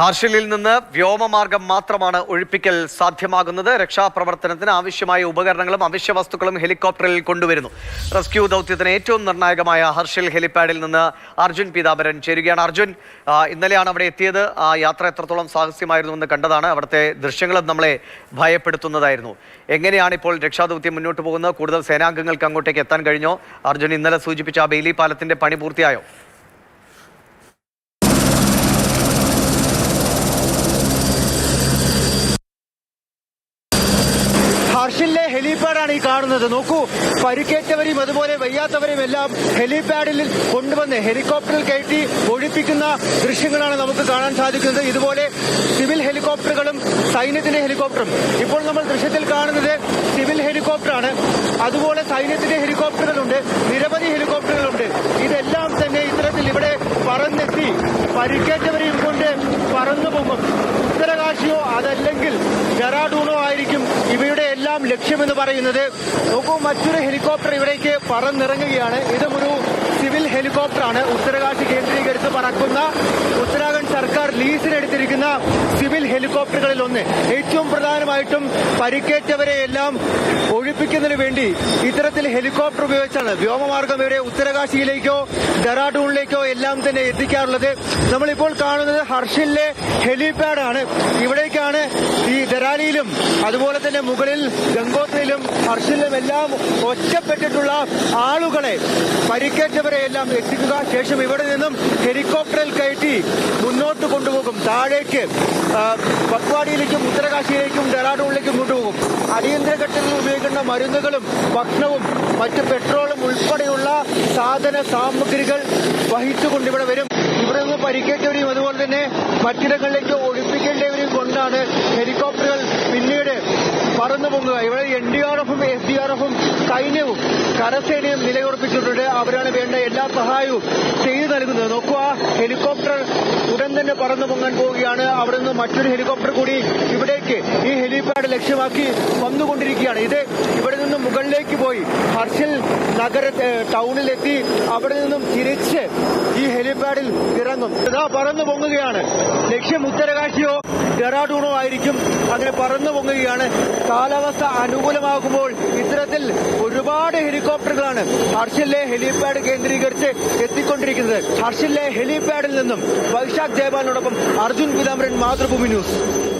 ഹാർഷിലിൽ നിന്ന് വ്യോമമാർഗം മാത്രമാണ് ഒഴിപ്പിക്കൽ സാധ്യമാകുന്നത്. രക്ഷാപ്രവർത്തനത്തിന് ആവശ്യമായ ഉപകരണങ്ങളും അവശ്യ വസ്തുക്കളും ഹെലികോപ്റ്ററിൽ കൊണ്ടുവരുന്നു. റെസ്ക്യൂ ദൗത്യത്തിന് ഏറ്റവും നിർണായകമായ ഹർഷൽ ഹെലിപാഡിൽ നിന്ന് അർജുൻ പീതാംബരൻ ചേരുകയാണ്. അർജുൻ ഇന്നലെയാണ് അവിടെ എത്തിയത്. ആ യാത്ര എത്രത്തോളം സാഹസ്യമായിരുന്നു എന്ന് കണ്ടതാണ്. അവിടുത്തെ ദൃശ്യങ്ങളും നമ്മളെ ഭയപ്പെടുത്തുന്നതായിരുന്നു. എങ്ങനെയാണ് ഇപ്പോൾ രക്ഷാദൗത്യം മുന്നോട്ട് പോകുന്നത്? കൂടുതൽ സേനാംഗങ്ങൾക്ക് അങ്ങോട്ടേക്ക് എത്താൻ കഴിഞ്ഞോ? അർജുൻ ഇന്നലെ സൂചിപ്പിച്ച ആ ബെയിലി പാലത്തിന്റെ പണി പൂർത്തിയായോ ഹർഷിലെ ഹെലിപാഡാണ് ഈ കാണുന്നത്. നോക്കൂ പരിക്കേറ്റവരെയും അതുപോലെ വയ്യാത്തവരെയും എല്ലാം ഹെലിപാഡിൽ കൊണ്ടുവന്ന് ഹെലികോപ്റ്ററിൽ കയറ്റി ഒഴിപ്പിക്കുന്ന ദൃശ്യങ്ങളാണ് നമുക്ക് കാണാൻ സാധിക്കുന്നത്. ഇതുപോലെ സിവിൽ ഹെലികോപ്റ്ററുകളും സൈന്യത്തിന്റെ ഹെലികോപ്റ്ററും. ഇപ്പോൾ നമ്മൾ ദൃശ്യത്തിൽ കാണുന്നത് സിവിൽ ഹെലികോപ്റ്ററാണ്. അതുപോലെ സൈന്യത്തിന്റെ ഹെലികോപ്റ്ററുകളുണ്ട്. നിരവധി ഹെലികോപ്റ്ററുകളുണ്ട്. ഇതെല്ലാം തന്നെ ഇത്തരത്തിൽ ഇവിടെ പറന്നെത്തി പരിക്കേറ്റവരെയും കൊണ്ട് പറന്നു പോകും. ഉത്തരകാശിയോ അതല്ലെങ്കിൽ ഡെറാഡൂണോ ഇവയുടെ എല്ലാം ലക്ഷ്യമെന്ന് പറയുന്നത് നോക്കൂ മറ്റൊരു ഹെലികോപ്റ്റർ ഇവിടേക്ക് പറന്നിറങ്ങുകയാണ്. ഇതും ഒരു സിവിൽ ഹെലികോപ്റ്ററാണ്. ഉത്തരകാശി കേന്ദ്രീകരിച്ച് പറക്കുന്ന ഉത്തരാഖണ്ഡ് സർക്കാർ ലീസിനെടുത്തിരിക്കുന്ന സിവിൽ ഹെലികോപ്റ്ററുകളിൽ ഒന്ന്. ഏറ്റവും പ്രധാനമായിട്ടും പരിക്കേറ്റവരെ എല്ലാം ഒഴിപ്പിക്കുന്നതിന് വേണ്ടി ഇത്തരത്തിൽ ഹെലികോപ്റ്റർ ഉപയോഗിച്ചാണ് വ്യോമമാർഗം ഇവരെ ഉത്തരകാശിയിലേക്കോ ഡെറാഡൂണിലേക്കോ എല്ലാം തന്നെ എത്തിക്കാറുള്ളത്. നമ്മളിപ്പോൾ കാണുന്നത് ഹർഷിലെ ഹെലിപാഡാണ്. ഇവിടേക്കാണ് ഈ ദരാലിയിലും അതുപോലെ തന്നെ മുകളിൽ ഗംഗോത്രിയിലും ഹർഷിലും എല്ലാം ഒറ്റപ്പെട്ടിട്ടുള്ള ആളുകളെ പരിക്കേറ്റവരെ എല്ലാം എത്തിക്കുക. ശേഷം ഇവിടെ നിന്നും ഹെലികോപ്റ്ററിൽ കയറ്റി മുന്നോട്ട് കൊണ്ടുപോകും. താഴേക്ക് പക്വാടിയിലേക്കും ഉത്തരകാശിയിലേക്കും ഡെറാഡൂണിലേക്കും കൊണ്ടുപോകും. അടിയന്തര ഘട്ടത്തിൽ ഉപയോഗിക്കുന്ന മരുന്നുകളും ഭക്ഷണവും മറ്റ് പെട്രോളും ഉൾപ്പെടെയുള്ള സാധന സാമഗ്രികൾ വഹിച്ചുകൊണ്ട് ഇവിടെ വരും. ഇവിടെ നിന്ന് പരിക്കേറ്റവരെയും അതുപോലെ തന്നെ മറ്റിടങ്ങളിലേക്ക് പറന്നു പോകുന്നത് ഇവിടെ എൻ ഡി ആർ എഫും എസ് ഡി ആർ എഫും സൈന്യവും കരസേനയും നിലയുറപ്പിച്ചിട്ടുണ്ട്. അവരാണ് വേണ്ട എല്ലാ സഹായവും ചെയ്തു നൽകുന്നത്. നോക്കുക ഹെലികോപ്റ്റർ ഉടൻ തന്നെ പറന്നു പൊങ്ങാൻ പോവുകയാണ്. അവിടെ നിന്ന് മറ്റൊരു ഹെലികോപ്റ്റർ കൂടി ഇവിടേക്ക് ഈ ഹെലിപാഡ് ലക്ഷ്യമാക്കി വന്നുകൊണ്ടിരിക്കുകയാണ്. ഇത് ഇവിടെ നിന്ന് മുകളിലേക്ക് പോയി. ഹർഷൽ നഗര ടൗണിലെത്തി. അവിടെ നിന്നും തിരിച്ച് ഹെലിപാഡിൽ ഇറങ്ങും. ഇതാ പറന്നു പൊങ്ങുകയാണ്. ലക്ഷ്യം ഉത്തരകാശിയോ ഡെറാഡൂണോ ആയിരിക്കും. അങ്ങനെ പറന്നു പൊങ്ങുകയാണ്. കാലാവസ്ഥ അനുകൂലമാകുമ്പോൾ ഇത്തരത്തിൽ ഒരുപാട് ഹെലികോപ്റ്ററുകളാണ് ഹർഷിലെ ഹെലിപാഡ് കേന്ദ്രീകരിച്ച് എത്തിക്കൊണ്ടിരിക്കുന്നത്. ഹർഷിലെ ഹെലിപാഡിൽ നിന്നും വൈശാഖ് ജയപാലിനോടൊപ്പം അർജുൻ പിതാംബരൻ മാതൃഭൂമി ന്യൂസ്.